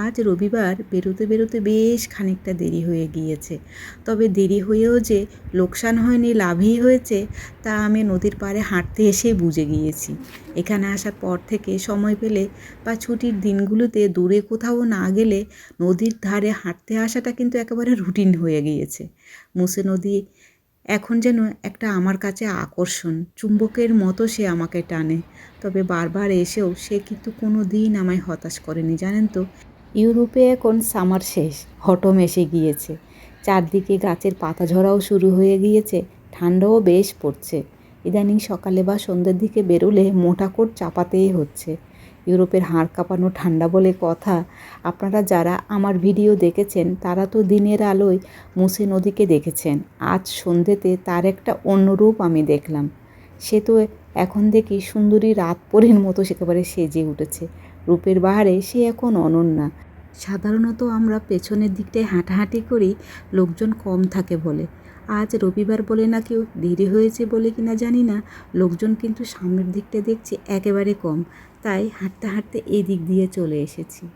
আজ রবিবার বেরোতে বেরোতে বেশ খানিকটা দেরি হয়ে গিয়েছে। তবে দেরি হয়েও যে লোকসান হয়নি, লাভই হয়েছে, তা আমি নদীর পাড়ে হাঁটতে এসে বুঝে গিয়েছি। এখানে আসার পর থেকে সময় পেলে বা ছুটির দিনগুলোতে দূরে কোথাও না গেলে নদীর ধারে হাঁটতে আসাটা কিন্তু একেবারে রুটিন হয়ে গিয়েছে। মুসে নদী এখন যেন একটা আমার কাছে আকর্ষণ, চুম্বকের মতো সে আমাকে টানে। তবে বারবার এসেও সে কিন্তু কোনো দিন আমায় হতাশ করেনি, জানেন তো? ইউরোপে এখন সামার শেষ, হটম এসে গিয়েছে। চারদিকে গাছের পাতা ঝরাও শুরু হয়ে গিয়েছে, ঠান্ডাও বেশ পড়ছে। ইদানিং সকালে বা সন্ধ্যের দিকে বেরোলে মোটা কোট চাপাতেই হচ্ছে। ইউরোপের হাড় কাঁপানো ঠান্ডা বলে কথা। আপনারা যারা আমার ভিডিও দেখেছেন, তারা তো দিনের আলোয় মুসে নদীকে দেখেছেন। আজ সন্ধ্যেতে তার একটা অন্য রূপ আমি দেখলাম। সে তো এখন দেখি সুন্দরী রাত পরের মতো সেকেবারে সেজে উঠেছে। রূপের বাহারে সে এখন অনন্যা। সাধারণত আমরা পেছনের দিকটায় হাঁটাহাঁটি করি, লোকজন কম থাকে বলে। আজ রবিবার বলে না কেউ দেরি হয়েছে বলে কিনা জানি না, লোকজন কিন্তু সামনের দিকটা দেখছি একেবারে কম। তাই হাঁটতে হাঁটতে এই দিক দিয়ে চলে এসেছি।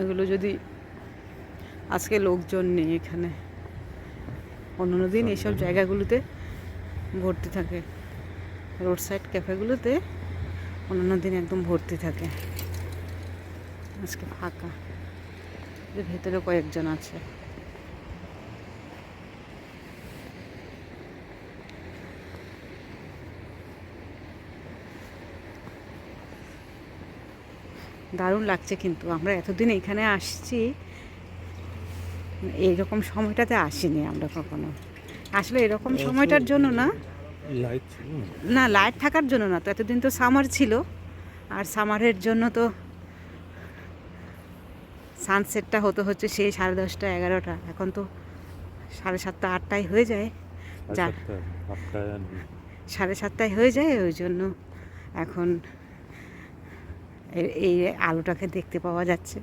এগুলো যদি আজকে লোকজন নেই এখানে অন্য দিন এইসব জায়গাগুলোতে ভর্তি থাকে। রোড সাইড ক্যাফেগুলোতে অন্যান্য দিন একদম ভর্তি থাকে। আজকে ফাঁকা। ভেতরে কয়েকজন আছে। দারুণ লাগছে কিন্তু। আমরা এতদিন এখানে আসছি এইরকম সময়টাতে আসিনি আমরা কখনো। আসলে এরকম সময়টার জন্য না। না? লাইট থাকার জন্য না তো এতদিন তো সামার ছিল। আর সামারের জন্য তো সানসেটটা হতে হচ্ছে সেই সাড়ে দশটা এগারোটা। এখন তো সাড়ে সাতটা আটটায় হয়ে যায়। যা। সাড়ে সাতটায় হয়ে যায় ওই জন্য এখন এই আলোটাকে দেখতে পাওয়া যাচ্ছে।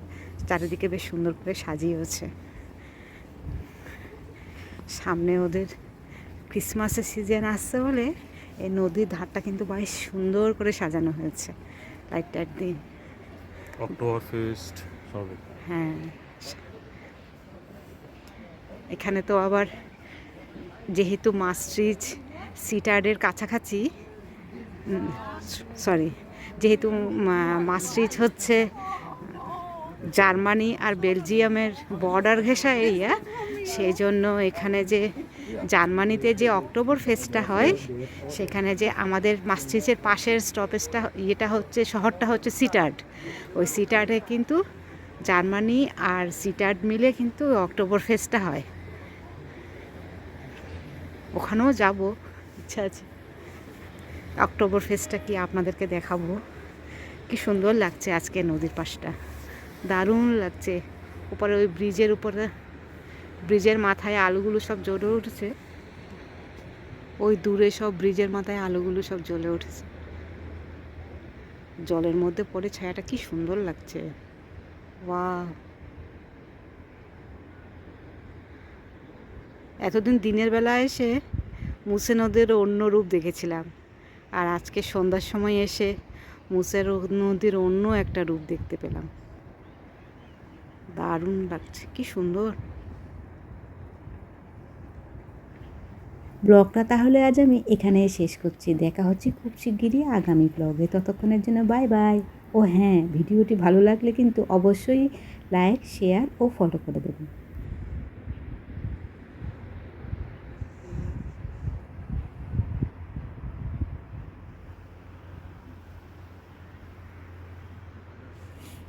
চারিদিকে বেশ সুন্দর করে সাজিয়েছে সামনে ওদের ক্রিসমাসের সিজন আসছে বলে এই নদীর ধারটা কিন্তু বেশ সুন্দর করে সাজানো হয়েছে। লাইট টাইট দিয়ে। অক্টোবর ফেস্ট সবে। হ্যাঁ। এখানে তো আবার যেহেতু মাস্ট্রিচ সিটার্ডের কাছাকাছি সরি যেহেতু মাস্ট্রিচ হচ্ছে জার্মানি আর বেলজিয়ামের বর্ডার ঘেঁষা এরিয়া, সেই জন্য এখানে যে জার্মানিতে যে অক্টোবর ফেস্টটা হয়, সেখানে যে আমাদের মাস্ট্রিচের পাশের স্টপেজটা, ইয়েটা হচ্ছে, শহরটা হচ্ছে সিটার্ড। ওই সিটার্ডে কিন্তু জার্মানি আর সিটার্ড মিলে কিন্তু অক্টোবর ফেস্টটা হয়। ওখানেও যাব, ইচ্ছা আছে। অক্টোবর ফেস্টটা কি আপনাদেরকে দেখাবো? কি সুন্দর লাগছে আজকে নদীর পাশটা। দারুণ লাগছে। উপরে ওই ব্রিজের উপরে, ব্রিজের মাথায় আলুগুলো সব জ্বলে উঠেছে। ওই দূরে সব ব্রিজের মাথায় আলুগুলো সব জ্বলে উঠেছে। জলের মধ্যে পড়ে ছায়াটা কি সুন্দর লাগছে। ওয়াও। এতদিন দিনের বেলা এসে মুসে নদীর অন্য রূপ দেখেছিলাম। আর আজকে সন্ধ্যার সময় এসে মুসের নদীর অন্য একটা রূপ দেখতে পেলাম। দারুণ লাগছে, কি সুন্দর। ব্লগটা তাহলে আজ আমি এখানে শেষ করছি। দেখা হচ্ছে খুব শিগগিরই আগামী ব্লগে। ততক্ষণের জন্য বাই বাই। ও হ্যাঁ ভিডিওটি ভালো লাগলে কিন্তু অবশ্যই লাইক, শেয়ার ও ফলো করে দেবেন।